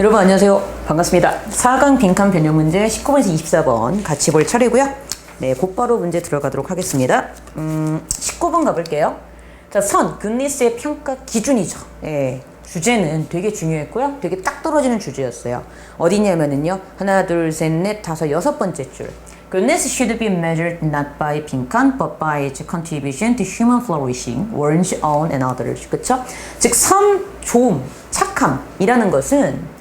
여러분 안녕하세요. 반갑습니다. 4강 빈칸 변형 문제 19번에서 24번 같이 볼 차례고요. 네, 곧바로 문제 들어가도록 하겠습니다. 음, 19번 가볼게요. 자, 선, 굿니스의 평가 기준이죠. 예, 주제는 되게 중요했고요. 되게 딱 떨어지는 주제였어요. 어디냐면은요. 하나, 둘, 셋, 넷, 다섯, 여섯 번째 줄. Goodness should be measured not by 빈칸, but by its contribution to human flourishing, one's own and others. 그쵸? 즉, 선, 좋음, 착함이라는 것은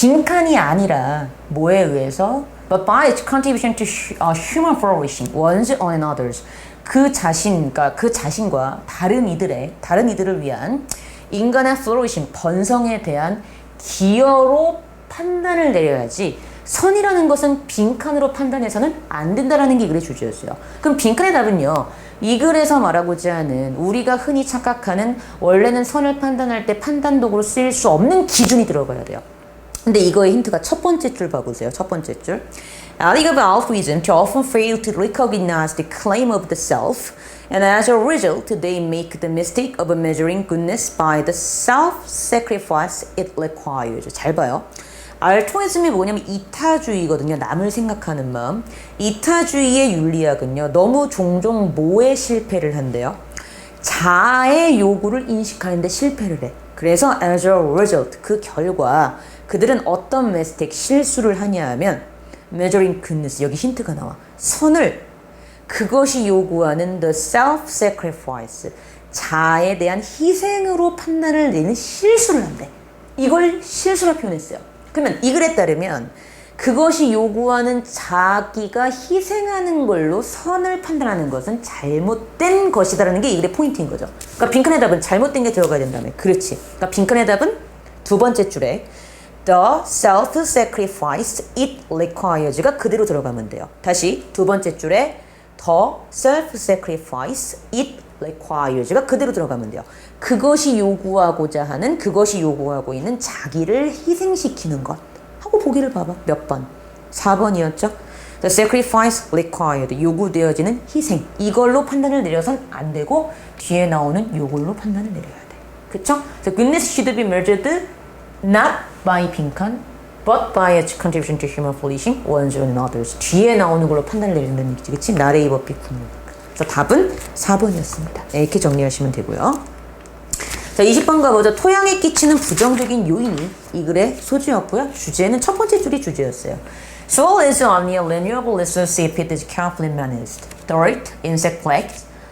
빈칸이 아니라 뭐에 의해서 but by its contribution to uh, human flourishing, one's own and others. 그 자신, 그러니까 그 자신과 다른 이들의 다른 이들을 위한 인간의 flourishing, 번성에 대한 기여로 판단을 내려야지 선이라는 것은 빈칸으로 판단해서는 안 된다라는 게 이 글의 주제였어요. 그럼 빈칸의 답은요. 이 글에서 말하고자 하는 우리가 흔히 착각하는 원래는 선을 판단할 때 판단 도구로 쓰일 수 없는 기준이 들어가야 돼요. 근데 이거의 힌트가 첫 번째 줄 봐보세요. 첫 번째 줄. Alleged altruism to often fail to recognize the claim of the self, and as a result, they make the mistake of measuring goodness by the self-sacrifice it requires. 잘 봐요. 알토이즘이 뭐냐면 이타주의거든요. 남을 생각하는 마음. 이타주의의 윤리학은요. 너무 종종 뭐에 실패를 한대요? 자아의 요구를 인식하는데 실패를 해. 그래서 as a result 그 결과 그들은 어떤 미스텍 실수를 하냐 하면 measuring goodness 여기 힌트가 나와. 선을 그것이 요구하는 the self-sacrifice 자아에 대한 희생으로 판단을 내는 실수를 한대. 이걸 실수로 표현했어요. 그러면 이 글에 따르면 그것이 요구하는 자기가 희생하는 걸로 선을 판단하는 것은 잘못된 것이다라는 게 이 글의 포인트인 거죠. 그러니까 빈칸의 답은 잘못된 게 들어가야 된다며. 그렇지. 그러니까 빈칸의 답은 두 번째 줄에 the self-sacrifice it requires가 그대로 들어가면 돼요. 다시 두 번째 줄에 the self-sacrifice it requires가 그대로 들어가면 돼요. 그것이 요구하고자 하는 그것이 요구하고 있는 자기를 희생시키는 것 하고 보기를 봐봐 몇 번? 4번이었죠? The sacrifice required 요구되어지는 희생 이걸로 판단을 내려선 안 되고 뒤에 나오는 요걸로 판단을 내려야 돼. 그쵸? So goodness should be measured not by 빈칸 but by its contribution to human flourishing, one's own and others. 뒤에 나오는 걸로 판단을 내린다는 얘기지, 그치? 나레 이버 비품. 그래서 답은 4번이었습니다. 네, 이렇게 정리하시면 되고요. 자, 20번 가보죠. 토양에 끼치는 부정적인 요인이 이 글의 소주였고요. 주제는 첫 번째 줄이 주제였어요. Soil is only a renewable resource if it is carefully managed. Dirt, insect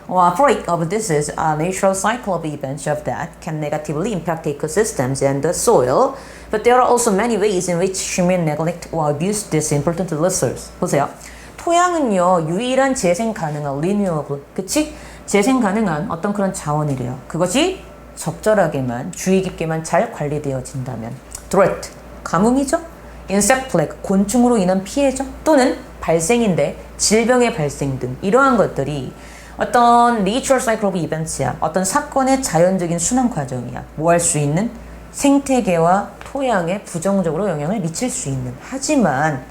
plagues, or outbreak of disease are natural cycle of events of that can negatively impact ecosystems and the soil. But there are also many ways in which human neglect or abuse this important resource. 보세요. 토양은요 유일한 재생 가능한 renewable, 그치? 재생 가능한 어떤 그런 자원이래요. 그것이 적절하게만 주의 깊게만 잘 관리되어진다면 threat 가뭄이죠 insect plague 곤충으로 인한 피해죠 또는 발생인데 질병의 발생 등 이러한 것들이 어떤 cycle of events야 어떤 사건의 자연적인 순환 과정이야 뭐 할 수 있는 생태계와 토양에 부정적으로 영향을 미칠 수 있는 하지만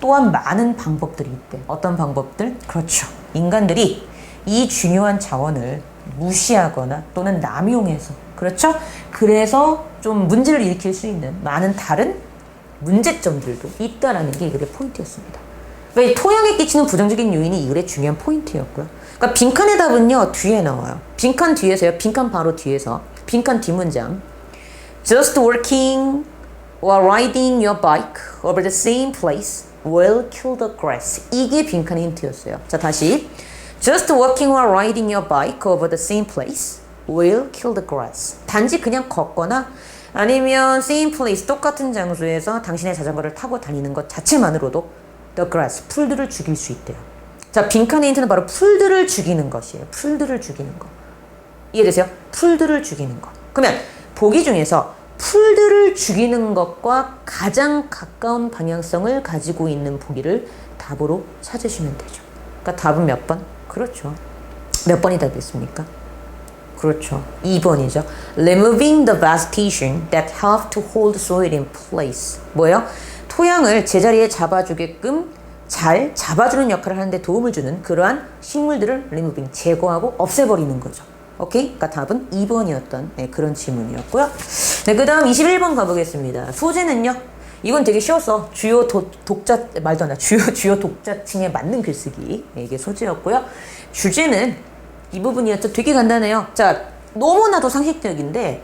또한 많은 방법들이 있대 어떤 방법들 그렇죠 인간들이 이 중요한 자원을 무시하거나 또는 남용해서 그렇죠? 그래서 좀 문제를 일으킬 수 있는 많은 다른 문제점들도 있다라는 게 이 글의 포인트였습니다. 이 토양에 끼치는 부정적인 요인이 이 글의 중요한 포인트였고요. 그러니까 빈칸의 답은요 뒤에 나와요. 빈칸 뒤에서요. 빈칸 바로 뒤에서 빈칸 뒷문장. Just working or riding your bike over the same place will kill the grass. 이게 빈칸의 힌트였어요. 자 다시. Just walking or riding your bike over the same place will kill the grass. 단지 그냥 걷거나 아니면 same place 똑같은 장소에서 당신의 자전거를 타고 다니는 것 자체만으로도 the grass 풀들을 죽일 수 있대요. 자 빈칸의 힌트는 바로 풀들을 죽이는 것이에요. 풀들을 죽이는 것. 이해되세요? 풀들을 죽이는 것. 그러면 보기 중에서 풀들을 죽이는 것과 가장 가까운 방향성을 가지고 있는 보기를 답으로 찾으시면 되죠. 그러니까 답은 몇 번? 그렇죠. 몇 번이 답이었습니까? 그렇죠. 2번이죠. Removing the vegetation that help to hold soil in place. 뭐예요? 토양을 제자리에 잡아주게끔 잘 잡아주는 역할을 하는데 도움을 주는 그러한 식물들을 removing, 제거하고 없애버리는 거죠. 오케이? 그러니까 답은 2번이었던 네, 그런 질문이었고요. 네, 그 다음 21번 가보겠습니다. 소재는요? 이건 되게 쉬웠어. 주요 도, 독자, 말도 안 나. 주요, 주요 독자층에 맞는 글쓰기. 네, 이게 소재였고요. 주제는 이 부분이었죠. 되게 간단해요. 자, 너무나도 상식적인데,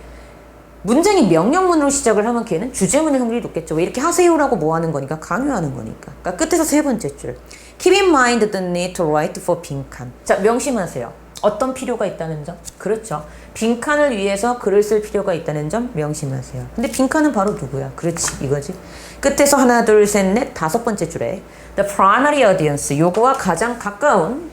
문장이 명령문으로 시작을 하면 걔는 주제문의 확률이 높겠죠. 왜 이렇게 하세요라고 뭐 하는 거니까 강요하는 거니까. 그러니까 끝에서 세 번째 줄. Keep in mind the need to write for 빈칸. 자, 명심하세요. 어떤 필요가 있다는 점? 그렇죠. 빈칸을 위해서 글을 쓸 필요가 있다는 점 명심하세요. 근데 빈칸은 바로 누구야? 그렇지, 이거지. 끝에서 하나, 둘, 셋, 넷, 다섯 번째 줄에 the primary audience, 요거와 가장 가까운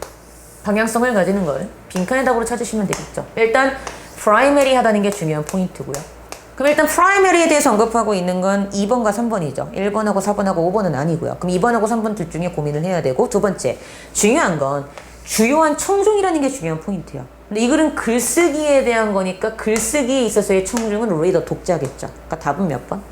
방향성을 가지는 걸 빈칸의 답으로 찾으시면 되겠죠. 일단 프라이머리 하다는 게 중요한 포인트고요. 그럼 일단 프라이머리에 대해서 언급하고 있는 건 2번과 3번이죠. 1번하고 4번하고 5번은 아니고요. 그럼 2번하고 3번 둘 중에 고민을 해야 되고 두 번째 중요한 건 주요한 청중이라는 게 중요한 포인트예요. 근데 이 글은 글쓰기에 대한 거니까 글쓰기에 있어서의 청중은 리더 독자겠죠. 그러니까 답은 몇 번?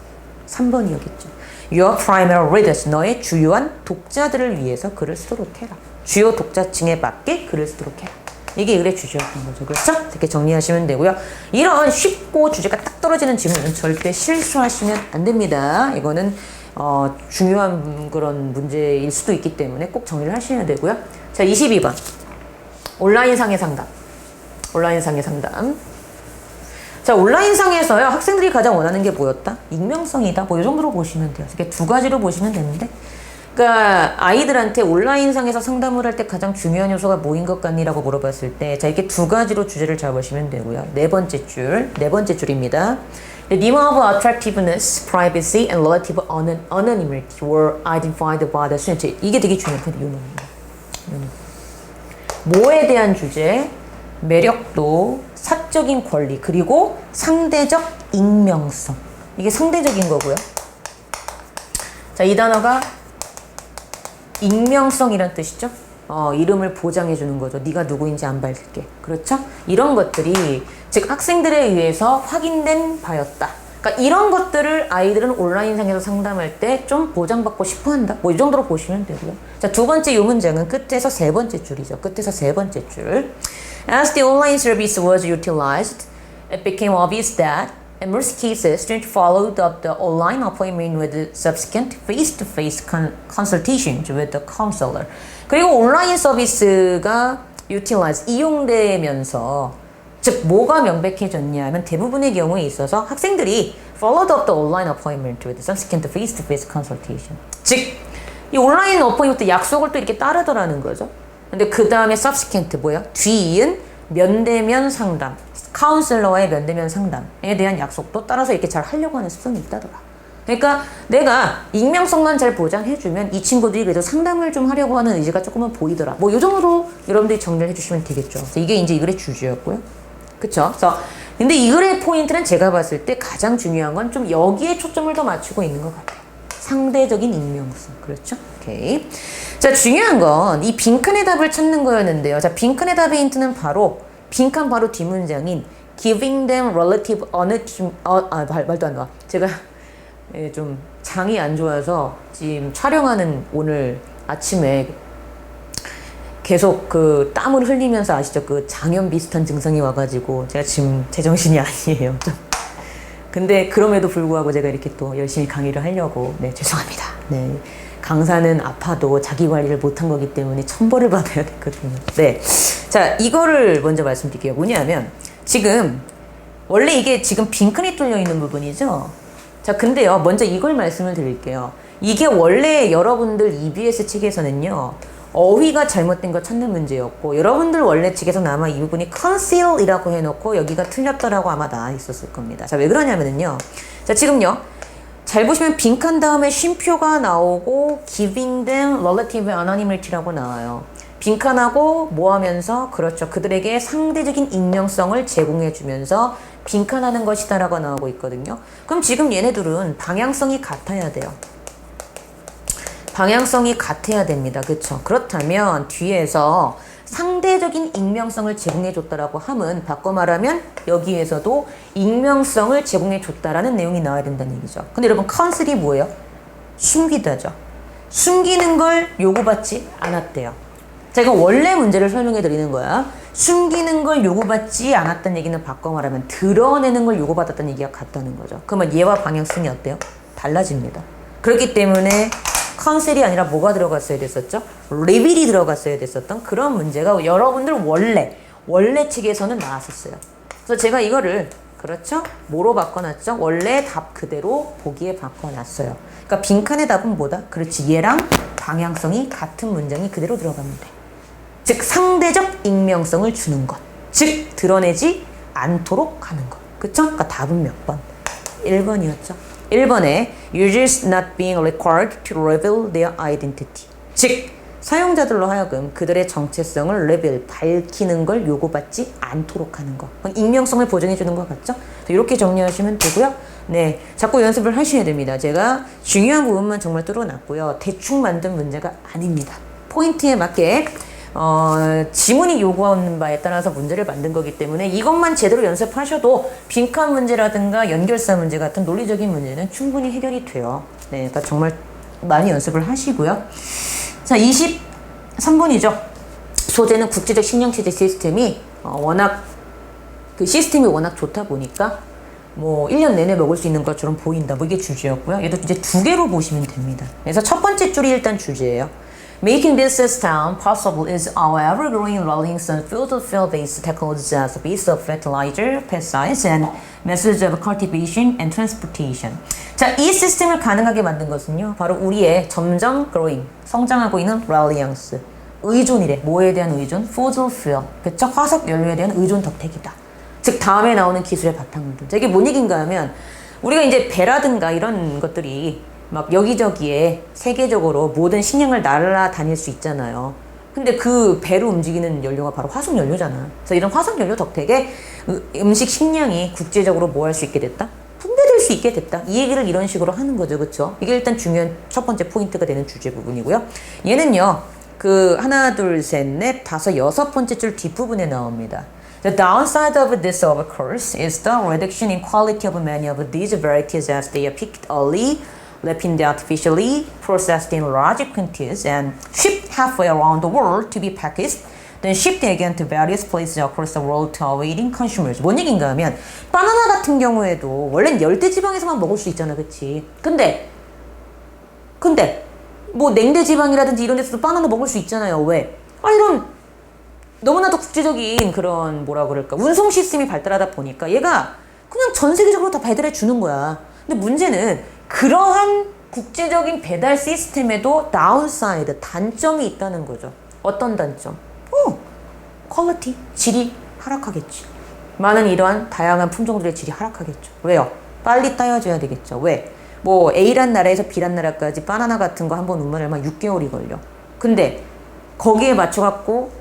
3번이었겠죠. Your primary readers, 너의 주요한 독자들을 위해서 글을 쓰도록 해라. 주요 독자층에 맞게 글을 쓰도록 해라. 이게 글의 주제였던 거죠. 그렇죠? 이렇게 정리하시면 되고요. 이런 쉽고 주제가 딱 떨어지는 질문은 절대 실수하시면 안 됩니다. 이거는 어, 중요한 그런 문제일 수도 있기 때문에 꼭 정리를 하셔야 되고요. 자, 22번. 온라인 상의 상담. 온라인 상의 상담. 자, 온라인상에서요, 학생들이 가장 원하는 게 뭐였다? 익명성이다. 뭐, 이 정도로 보시면 돼요. 이렇게 두 가지로 보시면 되는데. 그러니까, 아이들한테 온라인상에서 상담을 할 때 가장 중요한 요소가 뭐인 것 같니라고 물어봤을 때, 자, 이렇게 두 가지로 주제를 잡으시면 되고요. 네 번째 줄, 네 번째 줄입니다. The demand of attractiveness, privacy, and relative anon- anonymity were identified by the student. 이게 되게 중요한 포인트, 요 놈입니다. 뭐에 대한 주제, 매력도, 사적인 권리, 그리고 상대적 익명성. 이게 상대적인 거고요. 자, 이 단어가 익명성이란 뜻이죠. 어, 이름을 보장해 주는 거죠. 네가 누구인지 안 밝힐게. 그렇죠? 이런 것들이 즉 학생들에 의해서 확인된 바였다. 그러니까 이런 것들을 아이들은 온라인상에서 상담할 때 좀 보장받고 싶어 한다. 뭐 이 정도로 보시면 되고요. 자, 두 번째 이 문장은 끝에서 세 번째 줄이죠. 끝에서 세 번째 줄. As the online service was utilized, it became obvious that in most cases, students followed up the online appointment with subsequent face-to-face con- consultations with the counselor. 그리고 온라인 서비스가 utilize, 이용되면서 즉 뭐가 명백해졌냐면 대부분의 경우에 있어서 학생들이 followed up the online appointment with subsequent face-to-face consultation. 즉 이 온라인 어포인트 약속을 또 이렇게 따르더라는 거죠. 근데 그 다음에 subsequent 뭐야? 뒤이은 면대면 상담, 카운슬러와의 면대면 상담에 대한 약속도 따라서 이렇게 잘 하려고 하는 습성이 있다더라. 그러니까 내가 익명성만 잘 보장해주면 이 친구들이 그래도 상담을 좀 하려고 하는 의지가 조금은 보이더라. 뭐 이 정도로 여러분들이 정리를 해주시면 되겠죠. 그래서 이게 이제 이 글의 주제였고요. 그쵸? 그래서 근데 이 글의 포인트는 제가 봤을 때 가장 중요한 건 좀 여기에 초점을 더 맞추고 있는 것 같아요. 상대적인 익명성. 그렇죠? 오케이. 자, 중요한 건 이 빈칸의 답을 찾는 거였는데요. 자, 빈칸의 답의 힌트는 바로 빈칸 바로 뒷문장인 giving them relative honesty. 어, 아, 말, 말도 안 나와. 제가 예, 좀 장이 안 좋아서 지금 촬영하는 오늘 아침에 계속 그 땀을 흘리면서 아시죠? 그 장염 비슷한 증상이 와가지고 제가 지금 제정신이 아니에요. 좀. 근데 그럼에도 불구하고 제가 이렇게 또 열심히 강의를 하려고 네 죄송합니다. 네 강사는 아파도 자기 관리를 못한 거기 때문에 천벌을 받아야 되거든요. 네, 자 이거를 먼저 말씀드릴게요. 뭐냐면 지금 원래 이게 지금 빈칸이 뚫려 있는 부분이죠. 자 근데요 먼저 이걸 말씀을 드릴게요. 이게 원래 여러분들 EBS 측에서는요. 어휘가 잘못된 거 찾는 문제였고 여러분들 원래 측에서는 아마 이 부분이 conceal이라고 해놓고 여기가 틀렸다라고 아마 나와 있었을 겁니다. 자 왜 그러냐면요. 자 지금요. 잘 보시면 빈칸 다음에 쉼표가 나오고 giving them relative anonymity라고 나와요. 빈칸하고 뭐 하면서 그렇죠. 그들에게 상대적인 익명성을 제공해 주면서 빈칸하는 것이다라고 나오고 있거든요. 그럼 지금 얘네들은 방향성이 같아야 돼요. 방향성이 같아야 됩니다. 그렇죠? 그렇다면 뒤에서 상대적인 익명성을 제공해 줬다라고 함은 바꿔 말하면 여기에서도 익명성을 제공해 줬다라는 내용이 나와야 된다는 얘기죠. 근데 여러분 컨셉이 뭐예요? 숨기다죠. 숨기는 걸 요구받지 않았대요. 제가 원래 문제를 설명해 드리는 거야. 숨기는 걸 요구받지 않았다는 얘기는 바꿔 말하면 드러내는 걸 요구받았다는 얘기가 같다는 거죠. 그러면 얘와 방향성이 어때요? 달라집니다. 그렇기 때문에 컨셉이 아니라 뭐가 들어갔어야 됐었죠? 리빌이 들어갔어야 됐었던 그런 문제가 여러분들 원래 원래 책에서는 나왔었어요. 그래서 제가 이거를 그렇죠? 뭐로 바꿔놨죠? 원래 답 그대로 보기에 바꿔놨어요. 그러니까 빈칸의 답은 뭐다? 그렇지 얘랑 방향성이 같은 문장이 그대로 들어가면 돼. 즉 상대적 익명성을 주는 것. 즉 드러내지 않도록 하는 것. 그쵸? 그러니까 답은 몇 번? 1번이었죠. 1번에 users not being required to reveal their identity. 즉 사용자들로 하여금 그들의 정체성을 reveal, 밝히는 걸 요구받지 않도록 하는 것. 익명성을 보장해 주는 것 같죠? 이렇게 정리하시면 되고요. 네, 자꾸 연습을 하셔야 됩니다. 제가 중요한 부분만 정말 뚫어놨고요. 대충 만든 문제가 아닙니다. 포인트에 맞게 어, 지문이 요구하는 바에 따라서 문제를 만든 거기 때문에 이것만 제대로 연습하셔도 빈칸 문제라든가 연결사 문제 같은 논리적인 문제는 충분히 해결이 돼요. 네, 그러니까 정말 많이 연습을 하시고요. 자, 23번이죠. 소재는 국제적 신용체제 시스템이 어, 워낙 그 시스템이 워낙 좋다 보니까 뭐 1년 내내 먹을 수 있는 것처럼 보인다. 뭐 이게 주제였고요. 얘도 이제 두 개로 보시면 됩니다. 그래서 첫 번째 줄이 일단 주제예요. Making this system possible is our ever-growing reliance on field-to-field-based technologies as a base of fertilizer, pesticides, and methods of cultivation and transportation. 자, 이 시스템을 가능하게 만든 것은요, 바로 우리의 점점 growing, 성장하고 있는 reliance, 의존이래. 뭐에 대한 의존? fossil fuel, 그쵸? 화석 연료에 대한 의존 덕택이다. 즉 다음에 나오는 기술의 바탕을 둔. 이게 뭔 얘기인가 하면 우리가 이제 배라든가 이런 것들이 막 여기저기에 세계적으로 모든 식량을 날아다닐 수 있잖아요. 근데 그 배로 움직이는 연료가 바로 화석 연료잖아. 그래서 이런 화석 연료 덕택에 으- 음식 식량이 국제적으로 뭐 할 수 있게 됐다? 분배될 수 있게 됐다. 이 얘기를 이런 식으로 하는 거죠. 그렇죠? 이게 일단 중요한 첫 번째 포인트가 되는 주제 부분이고요. 얘는요. 그 하나, 둘, 셋, 넷, 다섯, 여섯 번째 줄 뒷부분에 나옵니다. The downside of this of course is the reduction in quality of many of these varieties as they are picked early, ripened artificially, processed in large quantities, and shipped halfway around the world to be packaged, then shipped again to various places across the world to awaiting consumers. 뭔 얘기인가 하면 바나나 같은 경우에도 원래는 열대 지방에서만 먹을 수 있잖아, 그치? 근데 근데 뭐 냉대 지방이라든지 이런 데서도 바나나 먹을 수 있잖아요. 왜? 아 이런 너무나도 국제적인 그런 뭐라 그럴까 운송 시스템이 발달하다 보니까 얘가 그냥 전 세계적으로 다 배달해 주는 거야. 근데 문제는 그러한 국제적인 배달 시스템에도 다운사이드 단점이 있다는 거죠. 어떤 단점? 어, 퀄리티 질이 하락하겠지. 많은 이러한 다양한 품종들의 질이 하락하겠죠. 왜요? 빨리 따여줘야 되겠죠. 왜? 뭐 A란 나라에서 B란 나라까지 바나나 같은 거 한 번 운반하면 6개월이 걸려. 근데 거기에 맞춰갖고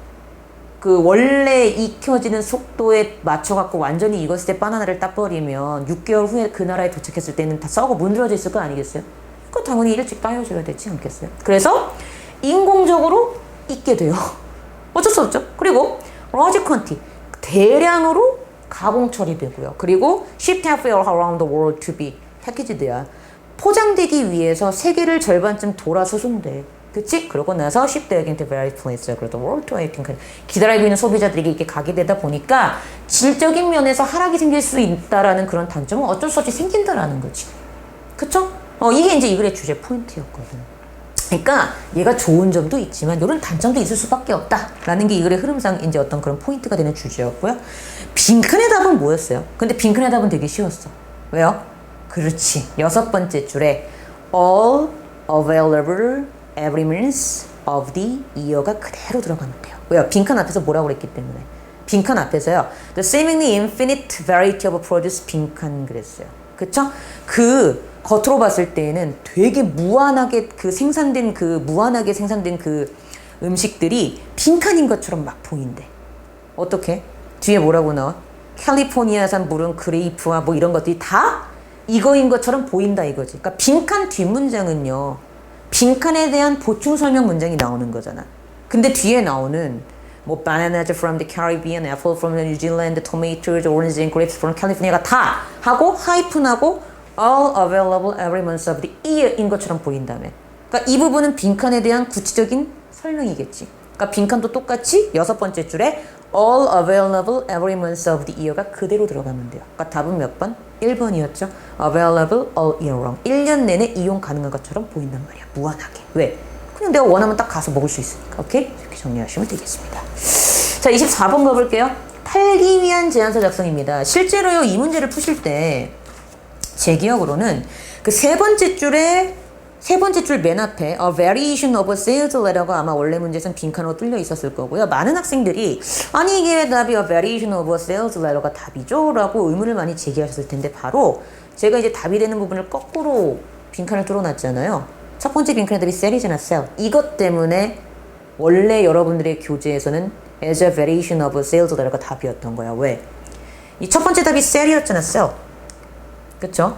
그 원래 익혀지는 속도에 맞춰갖고 완전히 익었을 때 바나나를 따버리면 6개월 후에 그 나라에 도착했을 때는 다 썩어 문드러져 있을 거 아니겠어요? 그 당연히 일찍 따여줘야 되지 않겠어요? 그래서 인공적으로 익게 돼요. 어쩔 수 없죠. 그리고 large quantity 대량으로 가공 처리되고요. 그리고 shipped halfway around the world to be packaged야. 포장되기 위해서 세계를 절반쯤 돌아 수송돼. 그치? 그러고 나서 shipped again to various places across the world to waiting. 기다리고 있는 소비자들에게 이렇게 가게 되다 보니까 질적인 면에서 하락이 생길 수 있다라는 그런 단점은 어쩔 수 없이 생긴다라는 거지. 그쵸? 어, 이게 이제 이 글의 주제 포인트였거든. 그러니까 얘가 좋은 점도 있지만 이런 단점도 있을 수밖에 없다라는 게 이 글의 흐름상 이제 어떤 그런 포인트가 되는 주제였고요. 빈칸의 답은 뭐였어요? 근데 빈칸의 답은 되게 쉬웠어. 왜요? 그렇지. 여섯 번째 줄에 all available elements of the year가 그대로 들어가면 돼요. 왜요? 빈칸 앞에서 뭐라고 그랬기 때문에. 빈칸 앞에서요. The seemingly infinite variety of produce 빈칸 그랬어요. 그쵸? 그 겉으로 봤을 때에는 되게 무한하게 그 생산된 그 무한하게 생산된 그 음식들이 빈칸인 것처럼 막 보인대. 어떻게? 뒤에 뭐라고 나와? 캘리포니아산 물은 그레이프와 뭐 이런 것들이 다 이거인 것처럼 보인다 이거지. 그러니까 빈칸 뒷문장은요. 빈칸에 대한 보충 설명 문장이 나오는 거잖아. 근데 뒤에 나오는 뭐 bananas from the Caribbean, apple from New Zealand, tomatoes, oranges and grapes from California가 다 하고 하이픈하고 all available every month of the year인 것처럼 보인다며. 그러니까 이 부분은 빈칸에 대한 구체적인 설명이겠지. 그러니까 빈칸도 똑같이 여섯 번째 줄에 all available every month of the year가 그대로 들어가면 돼요. 그러니까 답은 몇 번? 1번이었죠. available all year round. 1년 내내 이용 가능한 것처럼 보인단 말이야. 무한하게. 왜? 그냥 내가 원하면 딱 가서 먹을 수 있으니까. 오케이? 이렇게 정리하시면 되겠습니다. 자, 24번 가볼게요. 팔기 위한 제안서 작성입니다. 실제로요, 이 문제를 푸실 때 제 기억으로는 그 세 번째 줄에 세 번째 줄 맨 앞에 a variation of a sales letter가 아마 원래 문제에서는 빈칸으로 뚫려 있었을 거고요. 많은 학생들이 아니 이게 왜 답이 a variation of a sales letter가 답이죠? 라고 의문을 많이 제기하셨을 텐데 바로 제가 이제 답이 되는 부분을 거꾸로 빈칸을 뚫어놨잖아요. 첫 번째 빈칸의 답이 셀이잖아, 셀. 이것 때문에 원래 여러분들의 교재에서는 as a variation of a sales letter가 답이었던 거야. 왜? 이 첫 번째 답이 셀이었잖아, 셀. 그쵸?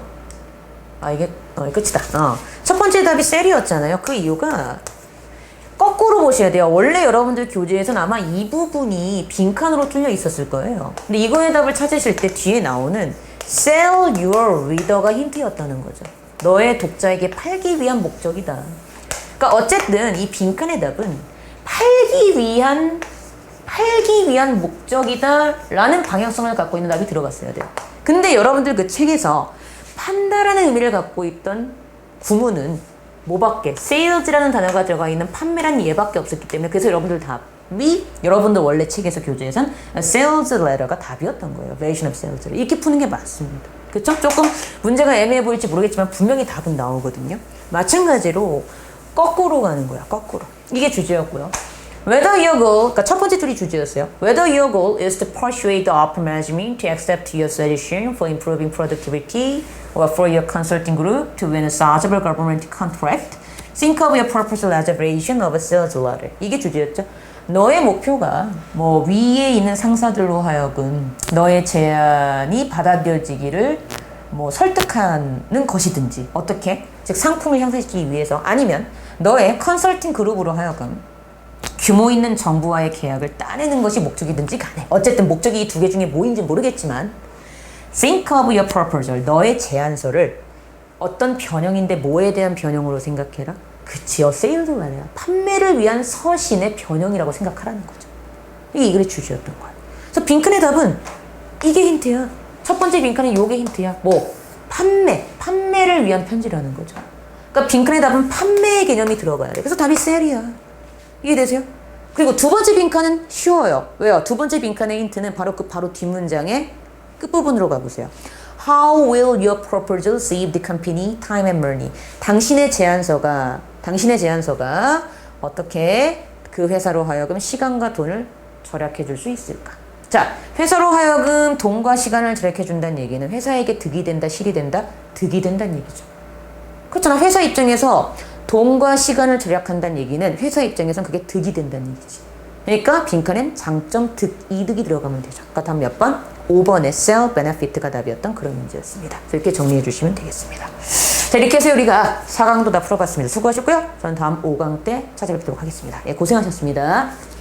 아 이게 어 끝이다. 어. 첫 번째 답이 셀이었잖아요. 그 이유가 거꾸로 보셔야 돼요. 원래 여러분들 교재에서는 아마 이 부분이 빈칸으로 뚫려 있었을 거예요. 근데 이거의 답을 찾으실 때 뒤에 나오는 sell your reader가 힌트였다는 거죠. 너의 독자에게 팔기 위한 목적이다. 그러니까 어쨌든 이 빈칸의 답은 팔기 위한 팔기 위한 목적이다라는 방향성을 갖고 있는 답이 들어갔어야 돼요. 근데 여러분들 그 책에서 판다라는 의미를 갖고 있던 구문은 뭐밖에 sales라는 단어가 들어가 있는 판매라는 예밖에 없었기 때문에 그래서 여러분들 답이 여러분들 원래 책에서 교재에선 sales letter가 답이었던 거예요. version of sales 이렇게 푸는 게 맞습니다. 그쵸? 조금 문제가 애매해 보일지 모르겠지만 분명히 답은 나오거든요. 마찬가지로 거꾸로 가는 거야. 거꾸로. 이게 주제였고요. Whether your goal, 그러니까 첫 번째 줄이 주제였어요. Whether your goal is to persuade the upper management to accept your suggestion for improving productivity or for your consulting group to win a sizable government contract, think of your purpose as a variation of a sales letter. 이게 주제였죠. 너의 목표가 뭐 위에 있는 상사들로 하여금 너의 제안이 받아들여지기를 뭐 설득하는 것이든지 어떻게 즉 상품을 향상시키기 위해서 아니면 너의 컨설팅 그룹으로 하여금 규모 있는 정부와의 계약을 따내는 것이 목적이든지 간에. 어쨌든 목적이 이 두 개 중에 뭐인지 모르겠지만 think of your proposal 너의 제안서를 어떤 변형인데 뭐에 대한 변형으로 생각해라? 그치요 세일즈 말이야 판매를 위한 서신의 변형이라고 생각하라는 거죠. 이게 이 글의 주제였던 거야. 그래서 빈칸의 답은 이게 힌트야. 첫 번째 빈칸은 요게 힌트야. 뭐 판매 판매를 위한 편지라는 거죠. 그러니까 빈칸의 답은 판매의 개념이 들어가야 돼. 그래서 답이 셀이야. 이해되세요? 그리고 두 번째 빈칸은 쉬워요. 왜요? 두 번째 빈칸의 힌트는 바로 그 바로 뒷문장의 끝부분으로 가보세요. How will your proposal save the company time and money? 당신의 제안서가 당신의 제안서가 어떻게 그 회사로 하여금 시간과 돈을 절약해 줄 수 있을까? 자, 회사로 하여금 돈과 시간을 절약해 준다는 얘기는 회사에게 득이 된다, 실이 된다, 득이 된다는 얘기죠. 그렇잖아. 회사 입장에서 돈과 시간을 절약한다는 얘기는 회사 입장에선 그게 득이 된다는 얘기지. 그러니까 빈칸엔 장점, 득, 이득이 들어가면 되죠. 아까 답 몇 번? 5번의 sell benefit가 답이었던 그런 문제였습니다. 이렇게 정리해 주시면 되겠습니다. 자, 이렇게 해서 우리가 4강도 다 풀어봤습니다. 수고하셨고요. 저는 다음 5강 때 찾아뵙도록 하겠습니다. 예, 고생하셨습니다.